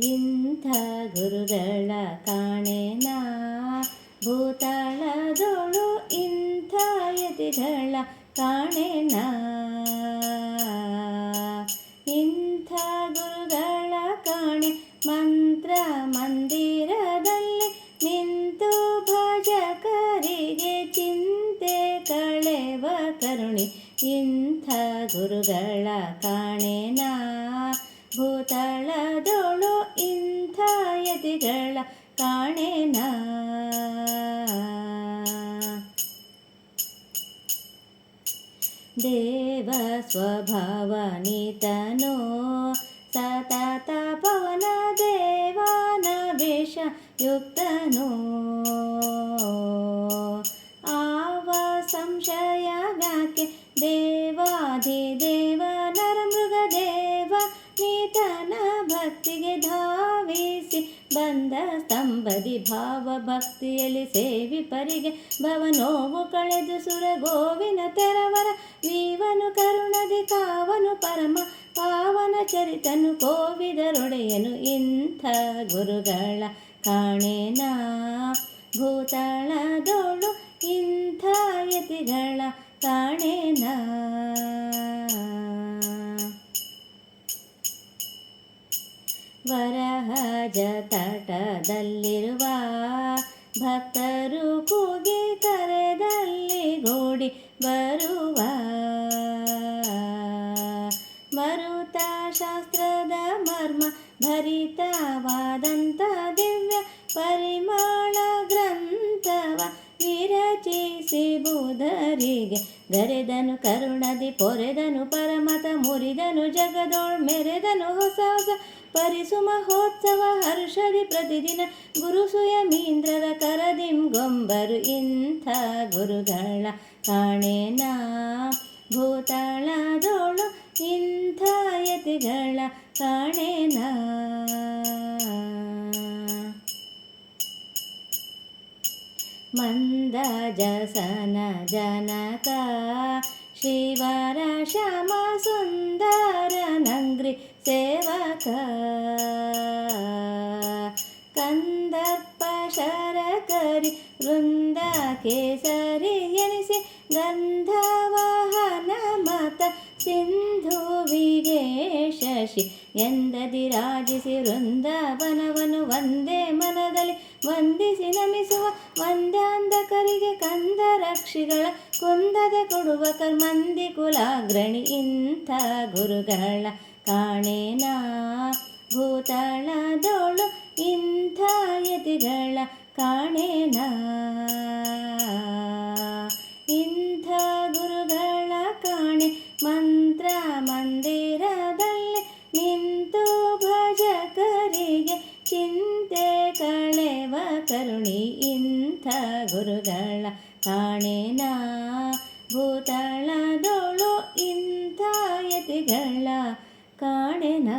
ಇಂಥ ಗುರುಗಳ ಕಾಣೆನ? ಭೂತಾಳದೋಳು ಇಂಥ ಯತಿಗಳ ಕಾಣೆನ? ಇಂಥ ಗುರುಗಳ ಕಾಣೆ ಮಂತ್ರ ಮಂದಿರದಲ್ಲಿ ನಿಂತು ಭಜಕರಿಗೆ ಚಿಂತೆ ಕಳೆವ ಕರುಣಿ. ಇಂಥ ಗುರುಗಳ ಕಾಣೆನ? ಭೂತಳದೋಳು ಇಂಥ ಯತಿಗಳ ಕಾಣೆನ? ದೇವ ಸ್ವಭಾವ ನೀತನೋ ಸತತ ಪವನ ದೇವನ ವೇಷ ಯುಕ್ತನೋ. ಆವ ಸಂಶಯ ವ್ಯಾಕೆ ದೇವಾಧಿದೇವ ನರಮೃಗ ದೇವ ನೀತನ ಭಕ್ತಿಗೆ ಧಾವಿಸಿ ಬಂದ ಸ್ತಂಭದಿ ಭಾವ ಭಕ್ತಿಯಲ್ಲಿ ಸೇವಿಪರಿಗೆ ಭವನೋವು ಕಳೆದು ಸುರ ಗೋವಿನ ತೆರವರ ನೀವನು ಕರುಣದಿ ಕಾವನು ಪರಮ ಪಾವನ ಚರಿತನು ಕೋವಿದರೊಡೆಯನು ಇಂಥ ಗುರುಗಳ ಕಾಣೇನ. ಭೂತಳದೋಳು ಇಂಥ ಯತಿಗಳ ಕಾಣೆನ. ವರಹಜ ತಟದಲ್ಲಿರುವ ಭಕ್ತರು ಕೂಗಿ ಕರೆದಲ್ಲಿ ಗೋಡಿ ಬರುವ ಮರುತ ಶಾಸ್ತ್ರದ ಮರ್ಮ ಭರಿತವಾದಂಥ ದಿವ್ಯ ಪರಿಮಾಣ ವಿರಚಿಸಿ ಬುಧರಿಗೆ ಗರೆದನು ಕರುಣದಿ ಪೊರೆದನು ಪರಮತ ಮುರಿದನು ಜಗದೋಳ್ ಮೆರೆದನು ಹೊಸ ಹೊಸ ಪರಿಸು ಮಹೋತ್ಸವ ಹರ್ಷದಿ ಪ್ರತಿದಿನ ಗುರು ಸುಯಮೀಂದ್ರರ ಕರದಿಂ ಗೊಂಬರು ಇಂಥ ಗುರುಗಳ ಕಾಣೇನ ಭೂತಾಳದೋಳು ಇಂಥ ಯತಿಗಳ ಕಾಣೆನ ಮಂದ ಜಸನ ಜನಕ ಶಿವರ ಶ್ಯಾಮ ಸುಂದರ ನಂಗ್ರಿ ಸೇವಕ. ಕಂದರ್ಪ ಶರಕರಿ ವೃಂದ ಕೇಸರಿ ಎನಿಸಿ ಗಂಧವಾಹನ ಮತ ಸಿಂಧುವಿಗೆ ಶಶಿ ಎಂದದಿ ರಾಜಿಸಿ ವೃಂದವನವನು ಒಂದೇ ಮನದಲ್ಲಿ ವಂದಿಸಿ ನಮಿಸುವ ವಂದ್ಯಾಂಧಕರಿಗೆ ಕಂದ ರಕ್ಷಿಗಳ ಕುಂದದೆ ಕೊಡುವ ಕರ್ಮಂದಿ ಕುಲಾಗ್ರಣಿ ಇಂಥ ಗುರುಗಳ ಕಾಣೆನ? ಭೂತಳದೋಳು ಇಂಥ ಯತಿಗಳ ಕಾಣೆನ? ಗುರುಗಳ ಕಾಣೆನ ಭೂತಳದೊಳು ಇಂಥ ಯತಿಗಳ ಕಾಣೆನ